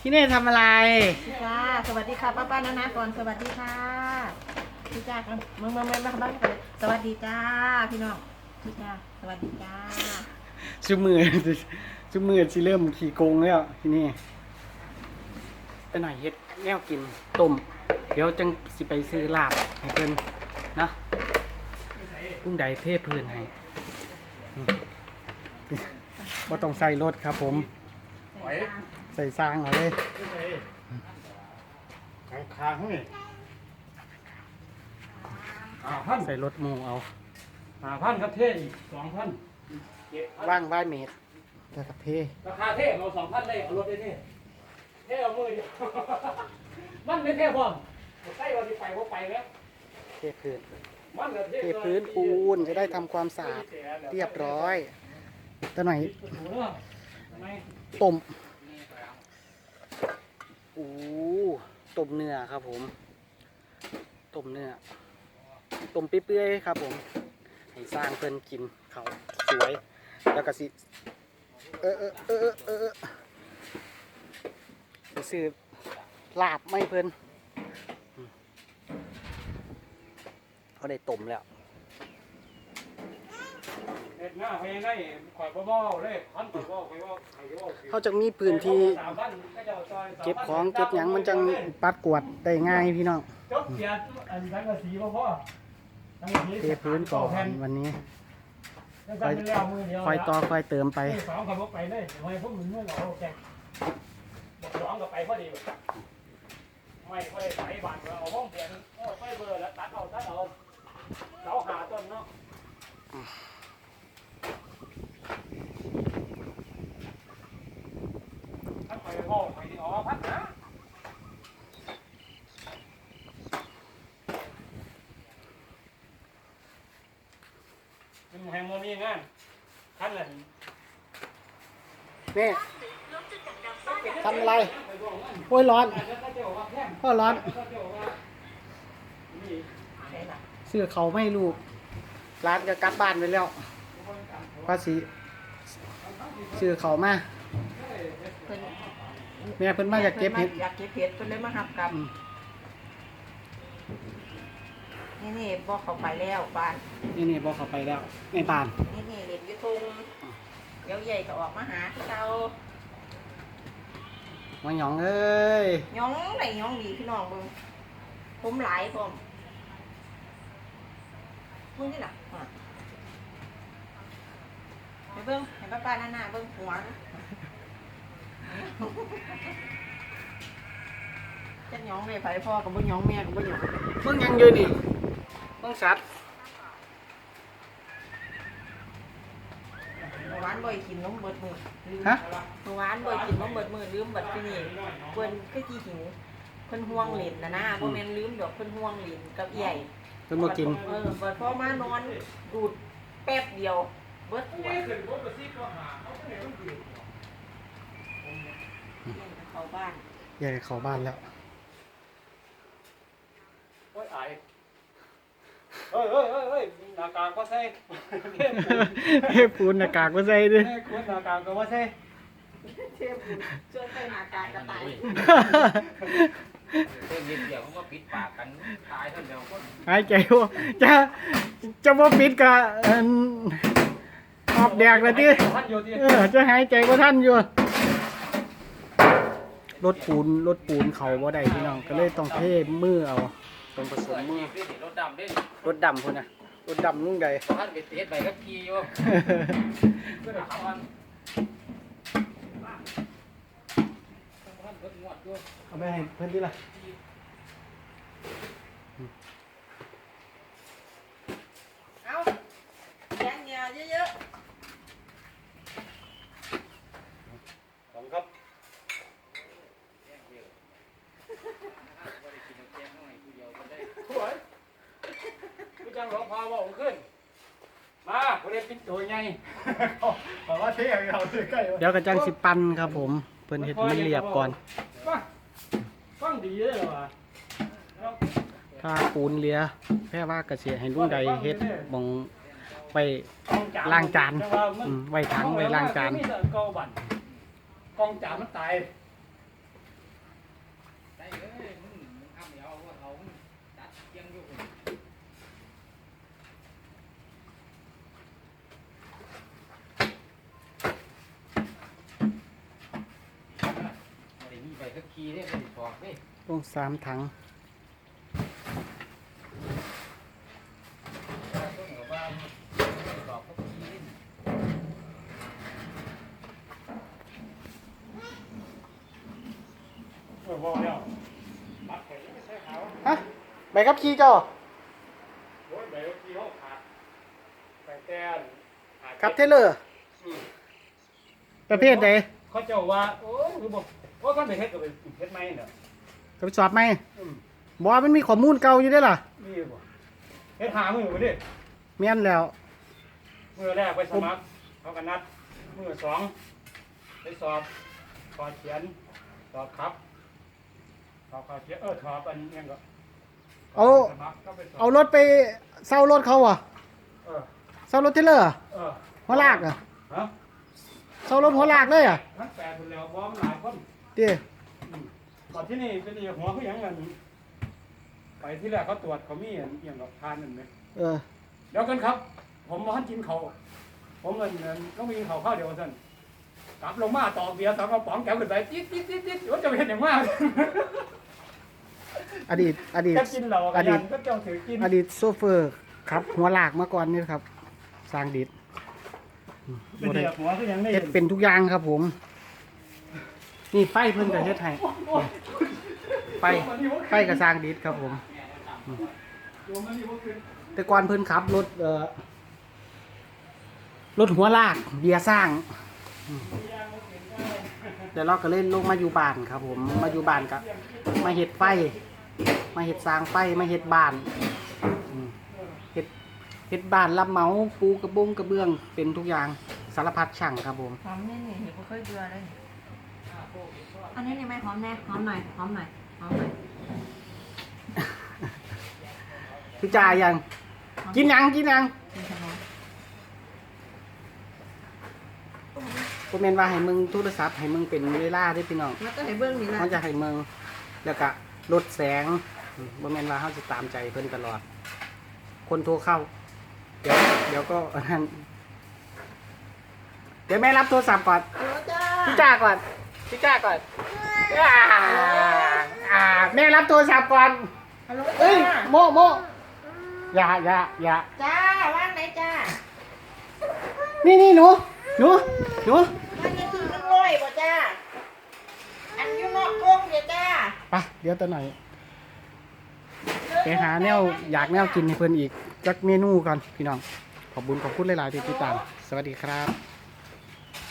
ที่นี่ทำอะไรจ้าสวัสดีค่ะป้าป้านานาก่อนสวัสดีค่ะพี่จ้ากันมึงมึงมึงมาบ้านกันสวัสดีจ้าพี่น้องพี่จ้าสวัสดีจ้าชุมือชุมือสิเริ่มขี่โกงแล้วที่นี่ไปหน่อยเฮ็ดแนวกินต้มเดี๋ยวจังสิไปซื้อลาบให้เพิ่นนะพุ่งใดเทพื้นให้อืมบ่ต้องใส่รถครับผม ใส่ซางเอาเลยค้างค้างนี่ห้าพันใส่รถหมูเอาห้าพันครับเทอีกสองพันเจ็ดพันว่างบ้านเมตรแล้วก็เทราคาเทเอาสองพันได้เอารถได้เทเทเอามือเดียว มันไม่เทพร้อมใส่วันที่ไปว่าไปแล้วเทพื้นมันก็เทพื้นปูนจะได้ทำความสะอาดเรียบร้อยตัวไหนอย ต้มโอ้ต้มเนื้อครับผมต้มเนื้อต้มเปื่อยๆครับผมให้สร้างเพิ่อนกินเขาสวยแล้วก็สิเออเออเออเออเออเออไปซื้อลาบไม่เพิ่อืมเขาได้ต้มแล้ว ดหน้าไปยังไงข่อยบ่เว้าเลยพันข่อยเว้าข่อยเว้าข่อยเว้าเขาจะมีพื้นที่สามพันก็จะอาซอยสามพันเก็บของเก็บหยังมันจังปัดกวาดได้ง่ายพี่น้องจบเสียอันสังกะสีบ่พอสังกะสีเทพื้นก่อนแผ่นวันนี้แล้วสั่นไปแล้วมือเดียวคอยต่อคอยเติมไปไปสองขับรถไปเลยทำไมพวกมึงเมื่อเราแกบอกร้องกับไปพอดีไม่ค่อยไปบ้านเอาห้องเปลี่ยนโอ้ไปเบอร์แล้วตัดเอาตัดเอาเสาหาต้นเนาะพัดไปพ่อไปอ๋อพัดนะเป็นแฮมโมนี่งานคันเลย นี่ทำอะไรโอ้ยร้อนพ่อร้อนซื้อเขาวไม่ให้ลูกร้านก็กลับบ้านไปแล้วภาษีซื้อเขาวมาเพิ่นแม่เพิ่นมาอยากเก็บเห็ดอยากเก็บเห็ดเพิ่นเลยมาหับกลับอืมนี่นี่บอกเขาไปแล้วบ้าน นี่นี่บอกเขาไปแล้วในบ้าน นี่นี่เล่นอยุทุงเดี๋ยวใหญ่ก็ออกมาหาที่เรามาหยองเอ้ยย้องไหนย้องดีพี่น้องเบิ่งผมหลายผมมึงนี่น่ะอะไปเบิ่งให้ป้าป้าหน้าๆเบิ่งหัวนะจะย้องแม่ไผพ่อกับบ่ย้องแม่กับบ่ย้องเพิ่งยังอยู่นี่เพิ่งสัตว์ เมื่อวานบ่อยกินนมเบิดมือลืมฮะ เมื่อวานบ่อยกินนมเบิดมือลืมเบิดที่นี่เพิ่นคือที่หิวเพิ่นห่วงเหรียญนะนะบ่แม่นลืมดอกเพิ่นห่วงเหรียญกับใหญ่เพิ่นบ่กิน เออเบิดพอมานอนดูดแป๊บเดียว เบิดหัวเข้าบ้านอยากให้เขาบ้านแล้ว โอ้ยอาย เฮ้ยเฮ้ยเฮ้ยเฮ้ยหน้ากากก็ใส่เฮ้ปูนหน้ากากมาใส่ดิ เฮ้ยคุณหน้ากากก็ว่าใส่เทพบุญช่วยใส่หน้ากากกระต่ายเพิ่มเย็นเดียวเขาก็ปิดปากกันตายท่านเดียวก็หายใจว่าจะจะว่าปิดกะอันขอบแดกเลยที่ท่านอยู่ที่เออจะหายใจว่าท่านอยู่ รถปูนรถปูนเขาบ่ได้พี่น้องก็เลยต้องเทมือเอา ต้องผสมมือรถดำเด้รถดำพุ่นน่ะรถดำนุ่งใดท่านไปเทสใบขับขี่อยู่ก็ได้ทำมันท่านเพิ่งงวดอยู่เอาไปให้เพื่อนที่ละ เอาแยงเหงื่อเยอะ ผมครับ สวยผู้ จังหลวงพ่อบอกผมขึ้น มาผมเรียนเป็นตัวไงบอกว่าเที่ยวเราซื้อใกล้เดี๋ยวกระจังสิปันครับผม เพิ่นเฮ็ดมันเรียบก่อน ฟังฟังดีเลยเหรอวะถ้าปูนเลียแพ่ว่ากระเสียให้ลุงใดเฮ็ดหมองไปล้างจานอืมไว้ถังไว้ล้างจานเกาบันกองจานมันตาย ได้เลยมึงมึงทำเดี๋ยวเอาว่าเขาตัดเกียงอยู่คนบ่ได้ มีใบขับขี่เด้บ่ได้สอบเด้ลงสามถังต้นกับว่าสอบขับขี่เด้เออบอกแล้วบัตรข่อยยังไม่ใช่เขาฮะใบขับขี่เจ้าโอ้ยใบขับขี่เขาขาดแต่แต่ขาดครับเทเลอร์อืมประเภทใดเขาเจ้าว่า โอ้ยคือบอก ว่ากันไปเฮ็ดกับไปเฮ็ดไหมเนาะจะไปสอบไหมอืมบอมันมีข้อมูลเก่าอยู่ได้อล่ะนี่บ่เฮ็ดหามือบ่ดิเมียนแล้ว มือแรกไปสมัครเขากันนัดมือสองไปสอบสอบเขียนสอบครับสอบเขาเขียนเออสอบอันนี้ยังก็เอา สมัครก็ไปสอบเอารถไปเช่ารถเขาอะเออเช่ารถเทเลอร์อะเออหัวลากอะฮะเช่ารถหัวลากเลยอะ ทั้งแปดคนแล้วบ่มันหลายคน เด้อืมก่อนที่นี่เป็นอีหัวคือหยังกันไปที่แรกเขาตรวจเขามีอันอหย่างกับทานนั่นไหมเออเดี๋ยวกันครับ ผมมาหันกินเขาวผมเงินเงินต้องมีกินเขาวข้าวเดียวสั่นกลับลงมาต่อเบียร์สองกระป๋องแก้วขึ้นไปติ๊ดติ๊ดติ๊ดติ๊ดว่าจะไปเห็นอย่างมากอดีต อดีตจะกินเหล้าอกันดียัตนก็เจ้าถือกินอดีตโซเฟอร์ครับ หัวลากมาก่อนนี่ครับ สร้างดิดอืมเป็นบ่ได้เดียหัวก็ยังได้เฮ็ดเป็นทุกอย่างครับผม นี่ไฟเพิ่นก็เฮ็ดให้ไฟไฟก็สร้างดิดครับผมโยมมันนี่ว่าคือแต่ก่อนเพิ่นขับรถเอ่อรถหัวลากเบียร์สร้างอืมเดี๋ยวเราก็เล่นลงมาอยู่บ้านครับผมมาอยู่บ้านกับมาเฮ็ดไฟ มาเฮ็ดสร้างไฟมาเฮ็ดบ้านอืมเฮ็ดเฮ็ดบ้านรับเหมาปูกระบงกระเบื้องเป็นทุกอย่างสารพัดช่างครับผมหอมนี่นี่เห็นบ่เคยเบื่อเลย อันนี้นี่ไหมหอมแน่หอมหน่อยหอมหน่อยหอมหน่อยพี่จ่ายัง กินยังกินยังกูเมนว่าให้มึงโทรศัพท์ให้มึงเป็นเวลาได้พี่น้องแล้วก็ให้เบื้องนี่ละเขาจะให้มึงแล้วก็ลดแสงอืมบ่แมนว่าเขาจะตามใจเพิ่นตลอด คนโทรเข้า เดี๋ยวเดี๋ยวก็นั่นเดี๋ยวแม่รับโทรศัพท์ก่อนพี่จ้าก่อน พี่จ้าก่อนอ่าอ่าแม่รับโทรศัพท์ก่อนฮัลโหลเอ้ยจ้าโมโมอย่าอย่าอย่าจ้าว่างไหนจ้านี่นี่หนูหนูหนูวันนี้คือมันร้อยบ่จ้าอันอยู่นอกกรงเดี๋ยวจ้าไปเดี๋ยวตัวหน่อย ไปหาแนวอยากแนวกินให้เพื่อนอีกจักเมนูก่อนพี่น้อง ขอบคุญขอบคุณหลาย ๆ ที่ติดตาม สวัสดีครับ